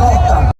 cotta.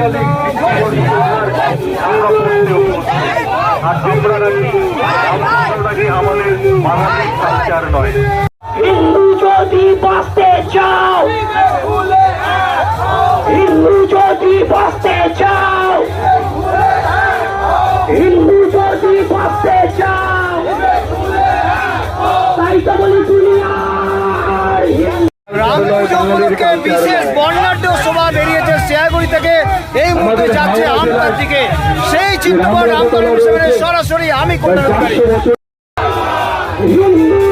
পাতালিক আমরা। আর তোমরা নাকি নাকি আমাদের বাঙালির কালচার নয় হিন্দু যদি বাঁচতে চাও হিন্দু যদি বাঁচতে চাও হিন্দু যদি বাঁচতে চাও তাই তো বলি রাম পুজো উপলক্ষে বিশেষ শোভা বেরিয়েছে থেকে এই মুহূর্তে যাচ্ছে আমতার দিকে। সেই চিন্তা আমতার হিসেবে সরাসরি আমি কল্যাণ হিন্দু হিন্দু